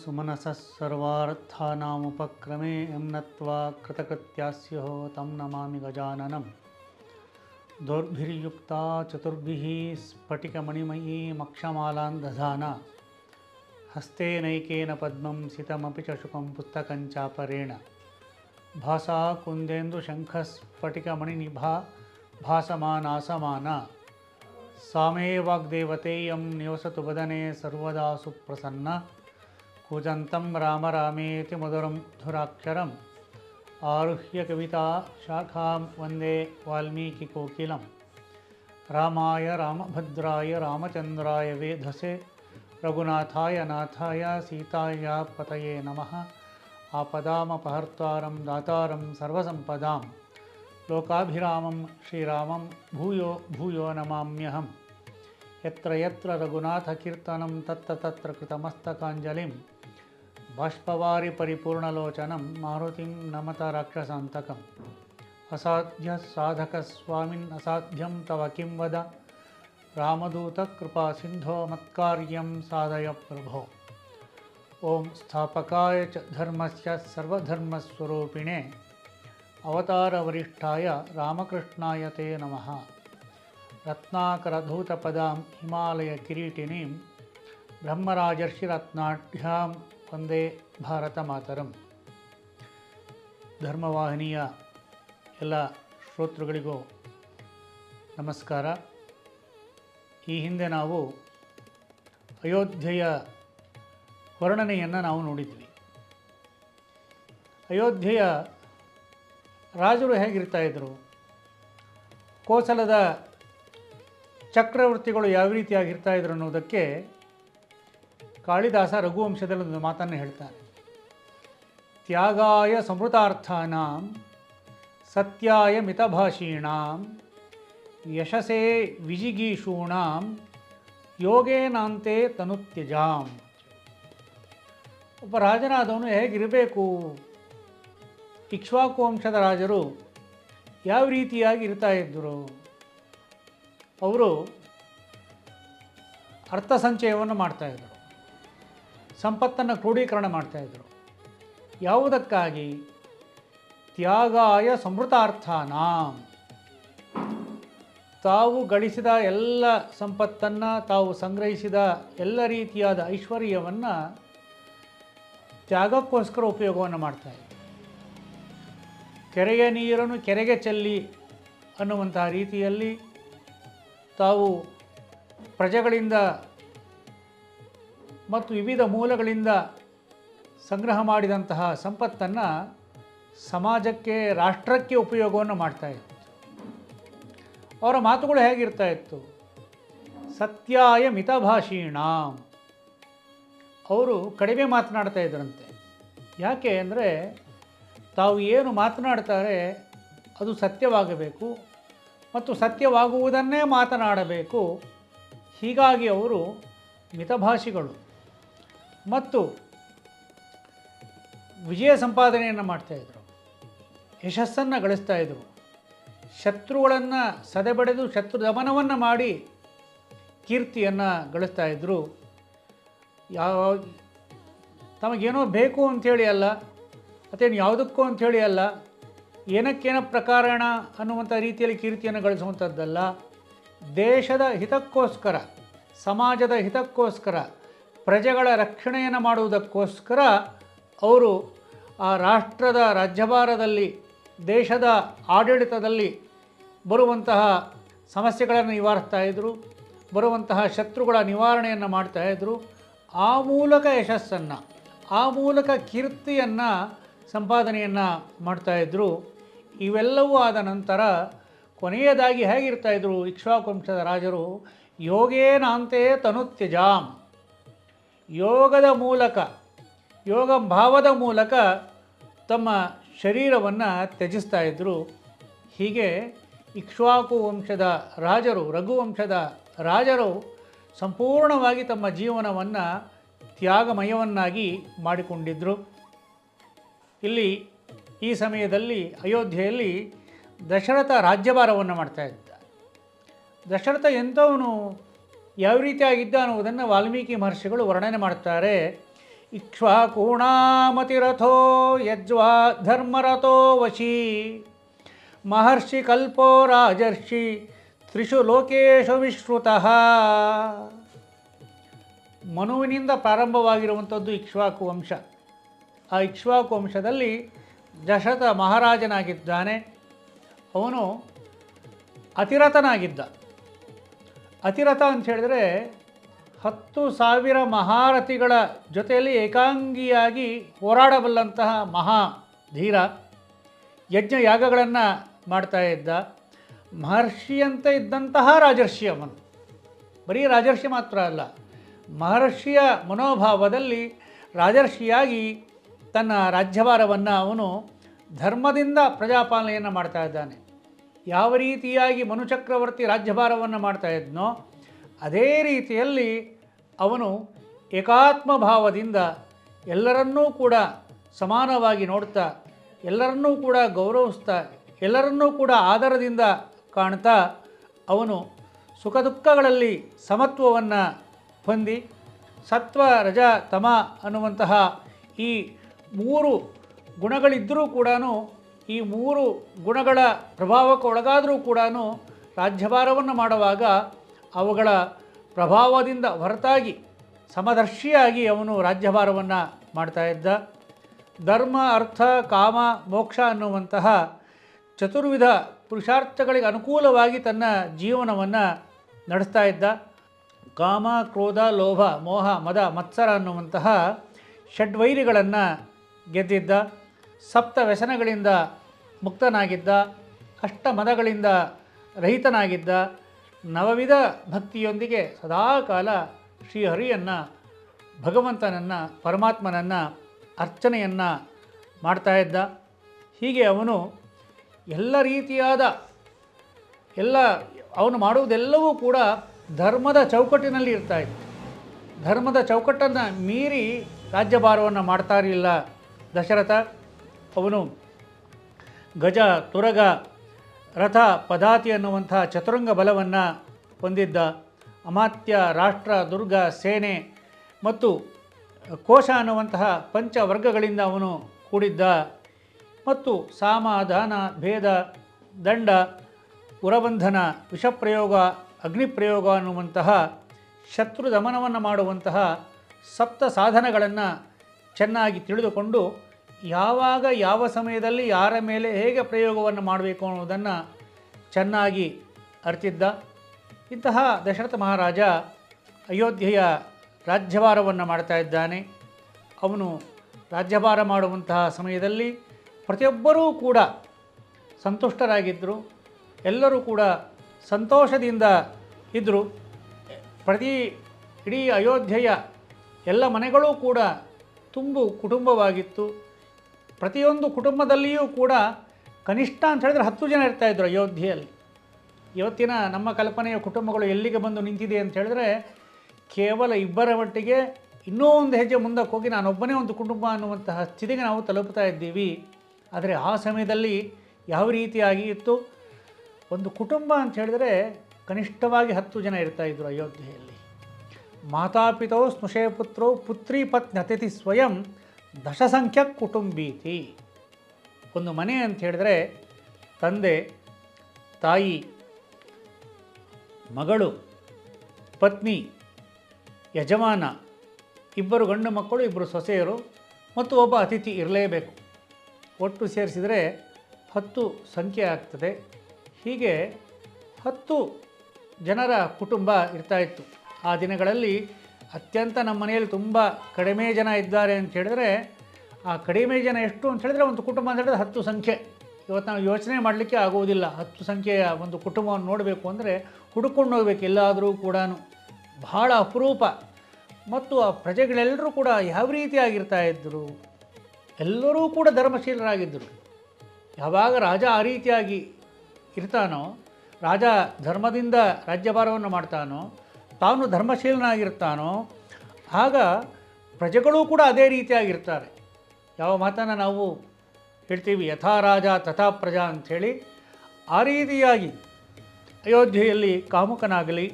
अगीषाद्या सुमनसः सर्वार्थानामुपक्रमे यं नत्वा कृतकृत्यास्युः तं नमामि गजाननं दोर्भिर्युक्ता चतुर्भिः स्फटिकमणिमयीमक्षमालां दधाना हस्तेनैकेन पद्मं सितमपि च शुकं पुस्तकञ्चापरेण भासा कुन्देन्दुशङ्खस्फटिकमणिनिभा भासमानासमाना सा मे वाग्देवतेयं निवसतु वदने सर्वदा सुप्रसन्ना कूजन्तं राम रामेति मधुरं धुराक्षरम् आरुह्य कविता शाखां वंदे वाल्मीकिकोकिलं रामाय, रामभद्राय, रामचन्द्राय वेधसे। रघुनाथाय, नाथाय, सीताया पतये नमः। आपदामपहर्तारं दातारं सर्वसम्पदां लोकाभिरामं श्रीरामं भूयो भूयो नमाम्यहम्। यत्र यत्र रघुनाथकीर्तनं तत्र तत्र कृतमस्तकाञ्जलिं బాష్పవారి పరిపూర్ణలోచనం మారుతిం నమత రక్షసాంతకం అసాధ్య సాధక స్వామిన్ అసాధ్యం తవ కిం వద రామదూత కృపా సింధో మత్కార్యం సాధయ ప్రభో ఓం స్థాపకాయ చ ధర్మస్య సర్వధర్మస్వరూపిణే అవతారవరిష్ठाय రామకృష్ణాయ తే నమ రత్నాకరధూతపదాం హిమాలయకిరీటినీం బ్రహ్మరాజర్షిరత్నాఢ్యాం ವಂದೇ ಭಾರತ ಮಾತರಂ. ಧರ್ಮವಾಹಿನಿಯ ಎಲ್ಲ ಶ್ರೋತೃಗಳಿಗೂ ನಮಸ್ಕಾರ. ಈ ಹಿಂದೆ ನಾವು ಅಯೋಧ್ಯೆಯ ವರ್ಣನೆಯನ್ನು ನಾವು ನೋಡಿದ್ವಿ. ಅಯೋಧ್ಯೆಯ ರಾಜರು ಹೇಗಿರ್ತಾ ಇದ್ದರು ಕೋಸಲದ ಚಕ್ರವರ್ತಿಗಳು ಯಾವ ರೀತಿಯಾಗಿರ್ತಾಯಿದ್ರು ಅನ್ನೋದಕ್ಕೆ ಕಾಳಿದಾಸ ರಘುವಂಶದಲ್ಲಿ ಒಂದು ಮಾತನ್ನು ಹೇಳ್ತಾರೆ. ತ್ಯಾಗಾಯ ಸಮೃತಾರ್ಥಾನಾಂ, ಸತ್ಯಾಯ ಮಿತಭಾಷೀಣಾಂ, ಯಶಸೇ ವಿಜಿಗೀಷೂಣಾಂ, ಯೋಗೇನಾಂತೆ ತನುತ್ಯಜಾಂ. ಒಬ್ಬ ರಾಜನಾದವನು ಹೇಗಿರಬೇಕು? ಇಕ್ಷ್ವಾಕು ವಂಶದ ರಾಜರು ಯಾವ ರೀತಿಯಾಗಿ ಇರ್ತಾ ಇದ್ದರು? ಅವರು ಅರ್ಥ ಸಂಚಯವನ್ನು ಮಾಡ್ತಾಯಿದ್ರು ಸಂಪತ್ತನ್ನು ಕ್ರೋಢೀಕರಣ ಮಾಡ್ತಾಯಿದ್ರು ಯಾವುದಕ್ಕಾಗಿ? ತ್ಯಾಗಾಯ ಸಮೃತಾರ್ಥಾನಾಂ. ತಾವು ಗಳಿಸಿದ ಎಲ್ಲ ಸಂಪತ್ತನ್ನು, ತಾವು ಸಂಗ್ರಹಿಸಿದ ಎಲ್ಲ ರೀತಿಯಾದ ಐಶ್ವರ್ಯವನ್ನು ತ್ಯಾಗಕ್ಕೋಸ್ಕರ ಉಪಯೋಗವನ್ನು ಇದ್ದರು ಕೆರೆಯ ನೀರನ್ನು ಕೆರೆಗೆ ಚೆಲ್ಲಿ ಅನ್ನುವಂತಹ ರೀತಿಯಲ್ಲಿ ತಾವು ಪ್ರಜೆಗಳಿಂದ ಮತ್ತು ವಿವಿಧ ಮೂಲಗಳಿಂದ ಸಂಗ್ರಹ ಮಾಡಿದಂತಹ ಸಂಪತ್ತನ್ನು ಸಮಾಜಕ್ಕೆ, ರಾಷ್ಟ್ರಕ್ಕೆ ಉಪಯೋಗವನ್ನು ಮಾಡ್ತಾ ಇತ್ತು. ಅವರ ಮಾತುಗಳು ಹೇಗಿರ್ತಾ ಇತ್ತು? ಸತ್ಯಾಯ ಮಿತಭಾಷೀಣ. ಅವರು ಕಡಿಮೆ ಮಾತನಾಡ್ತಾ ಇದ್ರಂತೆ. ಯಾಕೆ ಅಂದರೆ ತಾವು ಏನು ಮಾತನಾಡ್ತಾರೆ ಅದು ಸತ್ಯವಾಗಬೇಕು ಮತ್ತು ಸತ್ಯವಾಗುವುದನ್ನೇ ಮಾತನಾಡಬೇಕು. ಹೀಗಾಗಿ ಅವರು ಮಿತಭಾಷಿಗಳು. ಮತ್ತು ವಿಜಯ ಸಂಪಾದನೆಯನ್ನು ಮಾಡ್ತಾಯಿದ್ರು ಯಶಸ್ಸನ್ನು ಇದ್ದರು ಶತ್ರುಗಳನ್ನು ಸದೆಬಡೆದು ಶತ್ರು ದಮನವನ್ನು ಮಾಡಿ ಕೀರ್ತಿಯನ್ನು ಗಳಿಸ್ತಾ ಇದ್ದರು ಯಾವ ತಮಗೇನೋ ಬೇಕು ಅಂಥೇಳಿ ಅಲ್ಲ ಅತೇನು ಯಾವುದಕ್ಕೂ ಅಂಥೇಳಿ ಅಲ್ಲ, ಏನಕ್ಕೇನ ಪ್ರಕಾರಣ ಅನ್ನುವಂಥ ರೀತಿಯಲ್ಲಿ ಕೀರ್ತಿಯನ್ನು ಗಳಿಸುವಂಥದ್ದಲ್ಲ. ದೇಶದ ಹಿತಕ್ಕೋಸ್ಕರ, ಸಮಾಜದ ಹಿತಕ್ಕೋಸ್ಕರ ಪ್ರಜೆಗಳ ರಕ್ಷಣೆಯನ್ನು ಮಾಡುವುದಕ್ಕೋಸ್ಕರ ಅವರು ಆ ರಾಷ್ಟ್ರದ ರಾಜ್ಯಭಾರದಲ್ಲಿ, ದೇಶದ ಆಡಳಿತದಲ್ಲಿ ಬರುವಂತಹ ಸಮಸ್ಯೆಗಳನ್ನು ನಿವಾರಿಸ್ತಾ ಇದ್ದರು ಬರುವಂತಹ ಶತ್ರುಗಳ ನಿವಾರಣೆಯನ್ನು ಮಾಡ್ತಾಯಿದ್ರು ಆ ಮೂಲಕ ಯಶಸ್ಸನ್ನು, ಆ ಮೂಲಕ ಕೀರ್ತಿಯನ್ನು, ಸಂಪಾದನೆಯನ್ನು ಮಾಡ್ತಾಯಿದ್ರು ಇವೆಲ್ಲವೂ ಆದ ನಂತರ ಕೊನೆಯದಾಗಿ ಹೇಗಿರ್ತಾಯಿದ್ರು ಇಕ್ಷ್ವಾಕುವಂಶದ ರಾಜರು ಯೋಗೇನಾಂತೆಯೇ ತನುತ್ಯಜಾಂ ಯೋಗದ ಮೂಲಕ, ಯೋಗ ಭಾವದ ಮೂಲಕ ತಮ್ಮ ಶರೀರವನ್ನು ತ್ಯಜಿಸ್ತಾ ಇದ್ದರು ಹೀಗೆ ಇಕ್ಷ್ವಾಕು ವಂಶದ ರಾಜರು, ರಘುವಂಶದ ರಾಜರು ಸಂಪೂರ್ಣವಾಗಿ ತಮ್ಮ ಜೀವನವನ್ನು ತ್ಯಾಗಮಯವನ್ನಾಗಿ ಮಾಡಿಕೊಂಡಿದ್ದರು ಇಲ್ಲಿ ಈ ಸಮಯದಲ್ಲಿ, ಅಯೋಧ್ಯೆಯಲ್ಲಿ ದಶರಥ ರಾಜ್ಯಭಾರವನ್ನು ಮಾಡ್ತಾ ಇದ್ದ. ದಶರಥ ಎಂಥವನು? ಯಾವ ರೀತಿಯಾಗಿದ್ದ ಅನ್ನುವುದನ್ನು ವಾಲ್ಮೀಕಿ ಮಹರ್ಷಿಗಳು ವರ್ಣನೆ ಮಾಡ್ತಾರೆ. ಇಕ್ಷ್ವಾಕೂಣಾಮತಿರಥೋ ಯಜ್ವಾ ಧರ್ಮರಥೋ ವಶಿ. ಮಹರ್ಷಿ ಕಲ್ಪೋ ರಾಜರ್ಷಿ ತ್ರಿಷು ಲೋಕೇಶು ವಿಶ್ರುತಃ. ಮನುವಿನಿಂದ ಪ್ರಾರಂಭವಾಗಿರುವಂಥದ್ದು ಇಕ್ಷ್ವಾಕು ವಂಶ ಆ ಇಕ್ಷ್ವಾಕು ವಂಶದಲ್ಲಿ ದಶರಥ ಮಹಾರಾಜನಾಗಿದ್ದಾನೆ. ಅವನು ಅತಿರಥನಾಗಿದ್ದ. ಅತಿರಥ ಅಂತ ಹೇಳಿದರೆ ಹತ್ತು ಸಾವಿರ ಮಹಾರಥಿಗಳ ಜೊತೆಯಲ್ಲಿ ಏಕಾಂಗಿಯಾಗಿ ಹೋರಾಡಬಲ್ಲಂತಹ ಮಹಾ ಧೀರ ಯಜ್ಞ ಯಾಗಗಳನ್ನು ಮಾಡ್ತಾ ಇದ್ದ. ಮಹರ್ಷಿಯಂತೆ ಇದ್ದಂತಹ ರಾಜರ್ಷಿ ಅವನು ಬರೀ ರಾಜರ್ಷಿ ಮಾತ್ರ ಅಲ್ಲ, ಮಹರ್ಷಿಯ ಮನೋಭಾವದಲ್ಲಿ ರಾಜರ್ಷಿಯಾಗಿ ತನ್ನ ರಾಜ್ಯಭಾರವನ್ನು ಅವನು ಧರ್ಮದಿಂದ ಪ್ರಜಾಪಾಲನೆಯನ್ನು ಮಾಡ್ತಾ ಇದ್ದಾನೆ. ಯಾವ ರೀತಿಯಾಗಿ ಮನುಚಕ್ರವರ್ತಿ ರಾಜ್ಯಭಾರವನ್ನು ಮಾಡ್ತಾ ಇದ್ನೋ, ಅದೇ ರೀತಿಯಲ್ಲಿ ಅವನು ಏಕಾತ್ಮ ಭಾವದಿಂದ ಎಲ್ಲರನ್ನೂ ಕೂಡ ಸಮಾನವಾಗಿ ನೋಡ್ತಾ, ಎಲ್ಲರನ್ನೂ ಕೂಡ ಗೌರವಿಸ್ತಾ, ಎಲ್ಲರನ್ನೂ ಕೂಡ ಆದರದಿಂದ ಕಾಣ್ತಾ ಅವನು ಸುಖ ದುಃಖಗಳಲ್ಲಿ ಸಮತ್ವವನ್ನು ಹೊಂದಿ, ಸತ್ವ, ರಜ, ತಮ ಅನ್ನುವಂತಹ ಈ ಮೂರು ಗುಣಗಳಿದ್ದರೂ ಕೂಡ ಈ ಮೂರು ಗುಣಗಳ ಪ್ರಭಾವಕ್ಕೆ ಒಳಗಾದರೂ ಕೂಡ ರಾಜ್ಯಭಾರವನ್ನು ಮಾಡುವಾಗ ಅವುಗಳ ಪ್ರಭಾವದಿಂದ ಹೊರತಾಗಿ ಸಮದರ್ಶಿಯಾಗಿ ಅವನು ರಾಜ್ಯಭಾರವನ್ನು ಮಾಡ್ತಾ ಇದ್ದ. ಧರ್ಮ, ಅರ್ಥ, ಕಾಮ, ಮೋಕ್ಷ ಅನ್ನುವಂತಹ ಚತುರ್ವಿಧ ಪುರುಷಾರ್ಥಗಳಿಗೆ ಅನುಕೂಲವಾಗಿ ತನ್ನ ಜೀವನವನ್ನು ನಡೆಸ್ತಾ ಇದ್ದ. ಕಾಮ, ಕ್ರೋಧ, ಲೋಭ, ಮೋಹ, ಮದ, ಮತ್ಸರ ಅನ್ನುವಂತಹ ಷಡ್ವೈರಿಗಳನ್ನು ಗೆದ್ದಿದ್ದ. ಸಪ್ತ ವ್ಯಸನಗಳಿಂದ ಮುಕ್ತನಾಗಿದ್ದ ಕಷ್ಟ ಮದಗಳಿಂದ ರಹಿತನಾಗಿದ್ದ ನವವಿಧ ಭಕ್ತಿಯೊಂದಿಗೆ ಸದಾಕಾಲ ಶ್ರೀಹರಿಯನ್ನು, ಭಗವಂತನನ್ನು, ಪರಮಾತ್ಮನನ್ನು ಅರ್ಚನೆಯನ್ನು ಮಾಡ್ತಾ ಇದ್ದ. ಹೀಗೆ ಅವನು ಎಲ್ಲ ರೀತಿಯಾದ ಎಲ್ಲ ಅವನು ಮಾಡುವುದೆಲ್ಲವೂ ಕೂಡ ಧರ್ಮದ ಚೌಕಟ್ಟಿನಲ್ಲಿ ಇರ್ತಾ ಇತ್ತು. ಧರ್ಮದ ಚೌಕಟ್ಟನ್ನು ಮೀರಿ ರಾಜ್ಯಭಾರವನ್ನು ಮಾಡ್ತಾ ಇರಲಿಲ್ಲ ದಶರಥ. ಅವನು ಗಜ, ತುರಗ, ರಥ, ಪದಾತಿ ಅನ್ನುವಂಥ ಚತುರಂಗ ಬಲವನ್ನು ಹೊಂದಿದ್ದ ಅಮಾತ್ಯ ರಾಷ್ಟ್ರ, ದುರ್ಗ, ಸೇನೆ ಮತ್ತು ಕೋಶ ಅನ್ನುವಂತಹ ಪಂಚವರ್ಗಗಳಿಂದ ಅವನು ಕೂಡಿದ್ದ ಮತ್ತು ಸಾಮ, ದಾನ, ಭೇದ, ದಂಡ, ಉರಬಂಧನ, ವಿಷಪ್ರಯೋಗ, ಅಗ್ನಿಪ್ರಯೋಗ ಅನ್ನುವಂತಹ ಶತ್ರು ದಮನವನ್ನು ಮಾಡುವಂತಹ ಸಪ್ತ ಸಾಧನಗಳನ್ನು ಚೆನ್ನಾಗಿ ತಿಳಿದುಕೊಂಡು ಯಾವಾಗ ಯಾವ ಸಮಯದಲ್ಲಿ ಯಾರ ಮೇಲೆ ಹೇಗೆ ಪ್ರಯೋಗವನ್ನು ಮಾಡಬೇಕು ಅನ್ನೋದನ್ನು ಚೆನ್ನಾಗಿ ಅರಿತಿದ್ದ ಇಂತಹ ದಶರಥ ಮಹಾರಾಜ ಅಯೋಧ್ಯೆಯ ರಾಜ್ಯಭಾರವನ್ನು ಮಾಡ್ತಾ ಇದ್ದಾನೆ. ಅವನು ರಾಜ್ಯಭಾರ ಮಾಡುವಂತಹ ಸಮಯದಲ್ಲಿ ಪ್ರತಿಯೊಬ್ಬರೂ ಕೂಡ ಸಂತುಷ್ಟರಾಗಿದ್ದರು ಎಲ್ಲರೂ ಕೂಡ ಸಂತೋಷದಿಂದ ಇದ್ದರು ಪ್ರತಿ ಇಡೀ ಅಯೋಧ್ಯೆಯ ಎಲ್ಲ ಮನೆಗಳೂ ಕೂಡ ತುಂಬು ಕುಟುಂಬವಾಗಿತ್ತು. ಪ್ರತಿಯೊಂದು ಕುಟುಂಬದಲ್ಲಿಯೂ ಕೂಡ ಕನಿಷ್ಠ ಅಂತ ಹೇಳಿದ್ರೆ ಹತ್ತು ಜನ ಇರ್ತಾಯಿದ್ರು ಅಯೋಧ್ಯೆಯಲ್ಲಿ. ಇವತ್ತಿನ ನಮ್ಮ ಕಲ್ಪನೆಯ ಕುಟುಂಬಗಳು ಎಲ್ಲಿಗೆ ಬಂದು ನಿಂತಿದೆ ಅಂತ ಹೇಳಿದ್ರೆ ಕೇವಲ ಇಬ್ಬರ ಮಟ್ಟಿಗೆ ಇನ್ನೂ ಒಂದು ಹೆಜ್ಜೆ ಮುಂದಕ್ಕೆ ಹೋಗಿ ನಾನೊಬ್ಬನೇ ಒಂದು ಕುಟುಂಬ ಅನ್ನುವಂತಹ ಸ್ಥಿತಿಗೆ ನಾವು ತಲುಪ್ತಾ ಇದ್ದೀವಿ. ಆದರೆ ಆ ಸಮಯದಲ್ಲಿ ಯಾವ ರೀತಿಯಾಗಿ ಇತ್ತು ಒಂದು ಕುಟುಂಬ ಅಂತ ಹೇಳಿದರೆ ಕನಿಷ್ಠವಾಗಿ ಹತ್ತು ಜನ ಇರ್ತಾಯಿದ್ರು ಅಯೋಧ್ಯೆಯಲ್ಲಿ. ಮಾತಾಪಿತೋ ಸ್ನುಷೇ ಪುತ್ರೋ ಪುತ್ರಿ ಪತ್ನಿ ಅತಿಥಿ ಸ್ವಯಂ ದಶಸಂಖ್ಯ ಕುಟುಂಬೀತಿ. ಒಂದು ಮನೆ ಅಂತ ಹೇಳಿದ್ರೆ ತಂದೆ, ತಾಯಿ, ಮಗಳು, ಪತ್ನಿ, ಯಜಮಾನ, ಇಬ್ಬರು ಗಂಡು ಮಕ್ಕಳು, ಇಬ್ಬರು ಸೊಸೆಯರು ಮತ್ತು ಒಬ್ಬ ಅತಿಥಿ ಇರಲೇಬೇಕು. ಒಟ್ಟು ಸೇರಿಸಿದರೆ ಹತ್ತು ಸಂಖ್ಯೆ ಆಗ್ತದೆ. ಹೀಗೆ ಹತ್ತು ಜನರ ಕುಟುಂಬ ಇರ್ತಾಯಿತ್ತು ಆ ದಿನಗಳಲ್ಲಿ ಅತ್ಯಂತ ನಮ್ಮ ಮನೆಯಲ್ಲಿ ತುಂಬ ಕಡಿಮೆ ಜನ ಇದ್ದಾರೆ ಅಂತ ಹೇಳಿದ್ರೆ, ಆ ಕಡಿಮೆ ಜನ ಎಷ್ಟು ಅಂತ ಹೇಳಿದ್ರೆ ಒಂದು ಕುಟುಂಬ ಅಂತ ಹೇಳಿದ್ರೆ ಹತ್ತು ಸಂಖ್ಯೆ. ಇವತ್ತು ನಾವು ಯೋಚನೆ ಮಾಡಲಿಕ್ಕೆ ಆಗುವುದಿಲ್ಲ. ಹತ್ತು ಸಂಖ್ಯೆಯ ಒಂದು ಕುಟುಂಬವನ್ನು ನೋಡಬೇಕು ಅಂದರೆ ಹುಡುಕೊಂಡು ಹೋಗ್ಬೇಕು ಎಲ್ಲಾದರೂ ಕೂಡ ಬಹಳ ಅಪರೂಪ. ಮತ್ತು ಆ ಪ್ರಜೆಗಳೆಲ್ಲರೂ ಕೂಡ ಯಾವ ರೀತಿಯಾಗಿರ್ತಾ ಇದ್ದರು ಎಲ್ಲರೂ ಕೂಡ ಧರ್ಮಶೀಲರಾಗಿದ್ದರು. ಯಾವಾಗ ರಾಜ ಆ ರೀತಿಯಾಗಿ ಇರ್ತಾನೋ, ರಾಜ ಧರ್ಮದಿಂದ ರಾಜ್ಯಭಾರವನ್ನು ಮಾಡ್ತಾನೋ ತಾನು ಧರ್ಮಶೀಲನಾಗಿರ್ತಾನೋ, ಆಗ ಪ್ರಜೆಗಳೂ ಕೂಡ ಅದೇ ರೀತಿಯಾಗಿರ್ತಾರೆ. ಯಾವ ಮಾತನ್ನು ನಾವು ಹೇಳ್ತೀವಿ, ಯಥಾ ರಾಜ ತಥಾ ಪ್ರಜಾ ಅಂಥೇಳಿ, ಆ ರೀತಿಯಾಗಿ ಅಯೋಧ್ಯೆಯಲ್ಲಿ ಕಾಮುಕನಾಗಲಿ,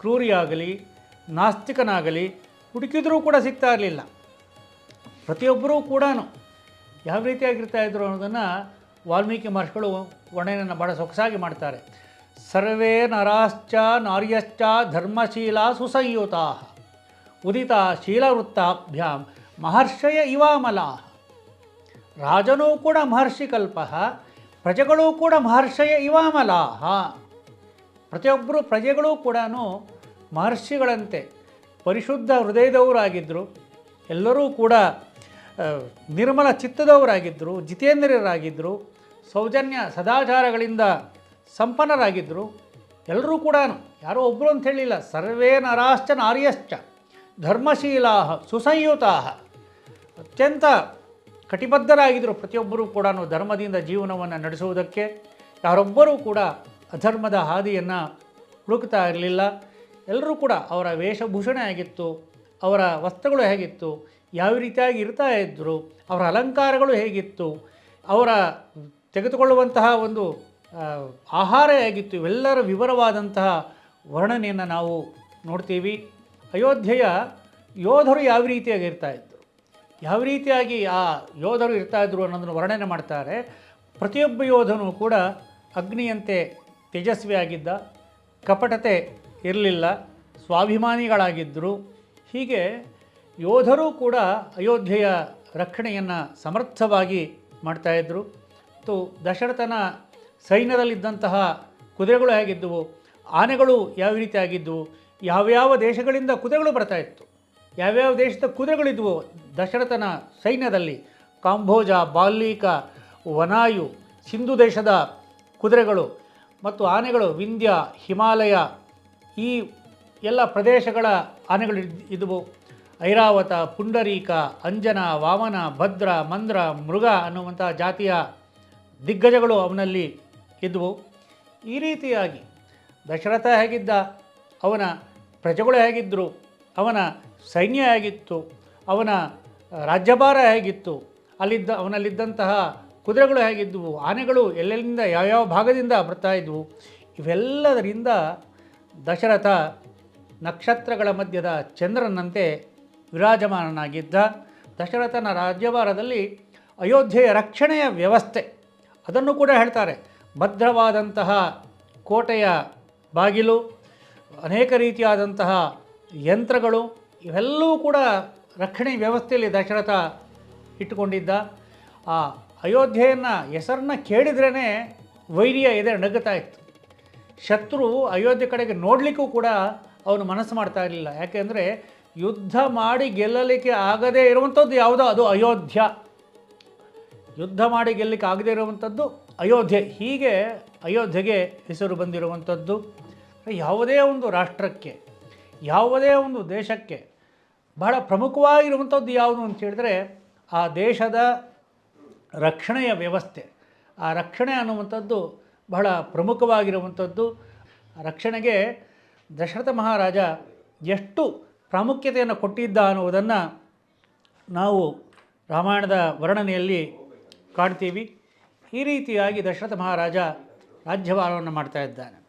ಕ್ರೂರಿಯಾಗಲಿ, ನಾಸ್ತಿಕನಾಗಲಿ ಹುಡುಕಿದರೂ ಕೂಡ ಸಿಗ್ತಾ ಇರಲಿಲ್ಲ. ಪ್ರತಿಯೊಬ್ಬರೂ ಕೂಡ ಯಾವ ರೀತಿಯಾಗಿರ್ತಾ ಇದ್ರು ಅನ್ನೋದನ್ನು ವಾಲ್ಮೀಕಿ ಮಹರ್ಷಿಗಳು ವರ್ಣನೆಯನ್ನು ಭಾಳ ಸೊಗಸಾಗಿ ಮಾಡ್ತಾರೆ. ಸರ್ವೇ ನರಾಶ್ಚ ನಾರ್ಯಶ್ಚ ಧರ್ಮಶೀಲ ಸುಸಂಯುತಾ. ಉದಿತ ಶೀಲವೃತ್ತಾಭ್ಯಾಂ ಮಹರ್ಷಯ ಇವಾಮಲಾ. ರಾಜನೂ ಕೂಡ ಮಹರ್ಷಿ ಕಲ್ಪ, ಪ್ರಜೆಗಳೂ ಕೂಡ ಮಹರ್ಷಯ ಇವಾಮಲಾಹ ಪ್ರತಿಯೊಬ್ಬರು ಪ್ರಜೆಗಳೂ ಕೂಡ ಮಹರ್ಷಿಗಳಂತೆ ಪರಿಶುದ್ಧ ಹೃದಯದವರಾಗಿದ್ದರು ಎಲ್ಲರೂ ಕೂಡ ನಿರ್ಮಲ ಚಿತ್ತದವರಾಗಿದ್ದರು ಜಿತೇಂದ್ರಿಯರಾಗಿದ್ದರು ಸೌಜನ್ಯ ಸದಾಚಾರಗಳಿಂದ ಸಂಪನ್ನರಾಗಿದ್ದರು. ಎಲ್ಲರೂ ಕೂಡ ಯಾರೋ ಒಬ್ಬರು ಅಂತ ಹೇಳಿಲ್ಲ, ಸರ್ವೇ ನರಾಶ್ಚ ನಾರ್ಯಶ್ಚ ಧರ್ಮಶೀಲಾ ಸುಸಂಯುತಾ ಅತ್ಯಂತ ಕಟಿಬದ್ಧರಾಗಿದ್ದರು ಪ್ರತಿಯೊಬ್ಬರೂ ಕೂಡ ಧರ್ಮದಿಂದ ಜೀವನವನ್ನು ನಡೆಸುವುದಕ್ಕೆ. ಯಾರೊಬ್ಬರೂ ಕೂಡ ಅಧರ್ಮದ ಹಾದಿಯನ್ನು ಹುಡುಕ್ತಾ ಇರಲಿಲ್ಲ. ಎಲ್ಲರೂ ಕೂಡ ಅವರ ವೇಷಭೂಷಣ ಆಗಿತ್ತು ಅವರ ವಸ್ತ್ರಗಳು ಹೇಗಿತ್ತು, ಯಾವ ರೀತಿಯಾಗಿ ಇರ್ತಾ ಇದ್ದರು ಅವರ ಅಲಂಕಾರಗಳು ಹೇಗಿತ್ತು, ಅವರ ತೆಗೆದುಕೊಳ್ಳುವಂತಹ ಒಂದು ಆಹಾರ ಹೇಗಿತ್ತು ಇವೆಲ್ಲರ ವಿವರವಾದಂತಹ ವರ್ಣನೆಯನ್ನು ನಾವು ನೋಡ್ತೀವಿ. ಅಯೋಧ್ಯೆಯ ಯೋಧರು ಯಾವ ರೀತಿಯಾಗಿ ಇರ್ತಾ ಇತ್ತು ಯಾವ ರೀತಿಯಾಗಿ ಆ ಯೋಧರು ಇರ್ತಾ ಇದ್ರು ಅನ್ನೋದನ್ನು ವರ್ಣನೆ ಮಾಡ್ತಾರೆ. ಪ್ರತಿಯೊಬ್ಬ ಯೋಧನೂ ಕೂಡ ಅಗ್ನಿಯಂತೆ ತೇಜಸ್ವಿಯಾಗಿದ್ದ, ಕಪಟತೆ ಇರಲಿಲ್ಲ ಸ್ವಾಭಿಮಾನಿಗಳಾಗಿದ್ದರು ಹೀಗೆ ಯೋಧರೂ ಕೂಡ ಅಯೋಧ್ಯೆಯ ರಕ್ಷಣೆಯನ್ನು ಸಮರ್ಥವಾಗಿ ಮಾಡ್ತಾಯಿದ್ರು ಮತ್ತು ದಶರಥನ ಸೈನ್ಯದಲ್ಲಿದ್ದಂತಹ ಕುದುರೆಗಳು ಹೇಗಿದ್ದವು? ಆನೆಗಳು ಯಾವ ರೀತಿ ಆಗಿದ್ದವು? ಯಾವ್ಯಾವ ದೇಶಗಳಿಂದ ಕುದುರೆಗಳು ಬರ್ತಾ ಇತ್ತು? ಯಾವ್ಯಾವ ದೇಶದ ಕುದುರೆಗಳಿದ್ವು? ದಶರಥನ ಸೈನ್ಯದಲ್ಲಿ ಕಾಂಬೋಜ ಬಾಲ್ಮೀಕ ವನಾಯು, ಸಿಂಧು ದೇಶದ ಕುದುರೆಗಳು ಮತ್ತು ಆನೆಗಳು, ವಿಂಧ್ಯ, ಹಿಮಾಲಯ, ಈ ಎಲ್ಲ ಪ್ರದೇಶಗಳ ಆನೆಗಳು ಇದ್ದವು. ಐರಾವತ, ಪುಂಡರೀಕ, ಅಂಜನ, ವಾಮನ, ಭದ್ರ, ಮಂದ್ರ, ಮೃಗ ಅನ್ನುವಂಥ ಜಾತಿಯ ದಿಗ್ಗಜಗಳು ಅವನಲ್ಲಿ ಇದ್ವು. ಈ ರೀತಿಯಾಗಿ ದಶರಥ ಹೇಗಿದ್ದ? ಅವನ ಪ್ರಜೆಗಳು ಹೇಗಿದ್ದರು ಅವನ ಸೈನ್ಯ ಹೇಗಿತ್ತು? ಅವನ ರಾಜ್ಯಭಾರ ಹೇಗಿತ್ತು? ಅಲ್ಲಿದ್ದ, ಅವನಲ್ಲಿದ್ದಂತಹ ಕುದುರೆಗಳು ಹೇಗಿದ್ದವು ಆನೆಗಳು ಎಲ್ಲೆಲ್ಲಿಂದ, ಯಾವ್ಯಾವ ಭಾಗದಿಂದ ಬರ್ತಾ ಇದ್ವು? ಇವೆಲ್ಲದರಿಂದ ದಶರಥ ನಕ್ಷತ್ರಗಳ ಮಧ್ಯದ ಚಂದ್ರನಂತೆ ವಿರಾಜಮಾನನಾಗಿದ್ದ. ದಶರಥನ ರಾಜ್ಯಭಾರದಲ್ಲಿ ಅಯೋಧ್ಯೆಯ ರಕ್ಷಣೆಯ ವ್ಯವಸ್ಥೆ, ಅದನ್ನು ಕೂಡ ಹೇಳ್ತಾರೆ. ಭದ್ರವಾದಂತಹ ಕೋಟೆಯ ಬಾಗಿಲು, ಅನೇಕ ರೀತಿಯಾದಂತಹ ಯಂತ್ರಗಳು, ಇವೆಲ್ಲವೂ ಕೂಡ ರಕ್ಷಣೆ ವ್ಯವಸ್ಥೆಯಲ್ಲಿ ದಶರಥ ಇಟ್ಟುಕೊಂಡಿದ್ದ. ಆ ಅಯೋಧ್ಯೆಯನ್ನು ಹೆಸರನ್ನ ಕೇಳಿದ್ರೇ ವೈರ್ಯ ಎದೆ ನಗುತ್ತಾ ಇತ್ತು. ಶತ್ರು ಅಯೋಧ್ಯೆ ಕಡೆಗೆ ನೋಡಲಿಕ್ಕೂ ಕೂಡ ಅವನು ಮನಸ್ಸು ಮಾಡ್ತಾ ಇರಲಿಲ್ಲ. ಯಾಕೆಂದರೆ ಯುದ್ಧ ಮಾಡಿ ಗೆಲ್ಲಲಿಕ್ಕೆ ಆಗದೇ ಇರುವಂಥದ್ದು ಯಾವುದೋ ಅದು ಅಯೋಧ್ಯ. ಯುದ್ಧ ಮಾಡಿ ಗೆಲ್ಲಲಿಕ್ಕೆ ಆಗದೇ ಇರುವಂಥದ್ದು ಅಯೋಧ್ಯೆ ಹೀಗೆ ಅಯೋಧ್ಯೆಗೆ ಹೆಸರು ಬಂದಿರುವಂಥದ್ದು, ಯಾವುದೇ ಒಂದು ರಾಷ್ಟ್ರಕ್ಕೆ, ಯಾವುದೇ ಒಂದು ದೇಶಕ್ಕೆ ಬಹಳ ಪ್ರಮುಖವಾಗಿರುವಂಥದ್ದು ಯಾವುದು ಅಂತ ಹೇಳಿದ್ರೆ, ಆ ದೇಶದ ರಕ್ಷಣೆಯ ವ್ಯವಸ್ಥೆ. ಆ ರಕ್ಷಣೆ ಅನ್ನುವಂಥದ್ದು ಬಹಳ ಪ್ರಮುಖವಾಗಿರುವಂಥದ್ದು. ರಕ್ಷಣೆಗೆ ದಶರಥ ಮಹಾರಾಜ ಎಷ್ಟು ಪ್ರಾಮುಖ್ಯತೆಯನ್ನು ಕೊಟ್ಟಿದ್ದ ಅನ್ನುವುದನ್ನು ನಾವು ರಾಮಾಯಣದ ವರ್ಣನೆಯಲ್ಲಿ ಕಾಣ್ತೀವಿ. ಈ ರೀತಿಯಾಗಿ ದಶರಥ ಮಹಾರಾಜ ರಾಜ್ಯಭಾರವನ್ನು ಮಾಡ್ತಾ ಇದ್ದಾನೆ.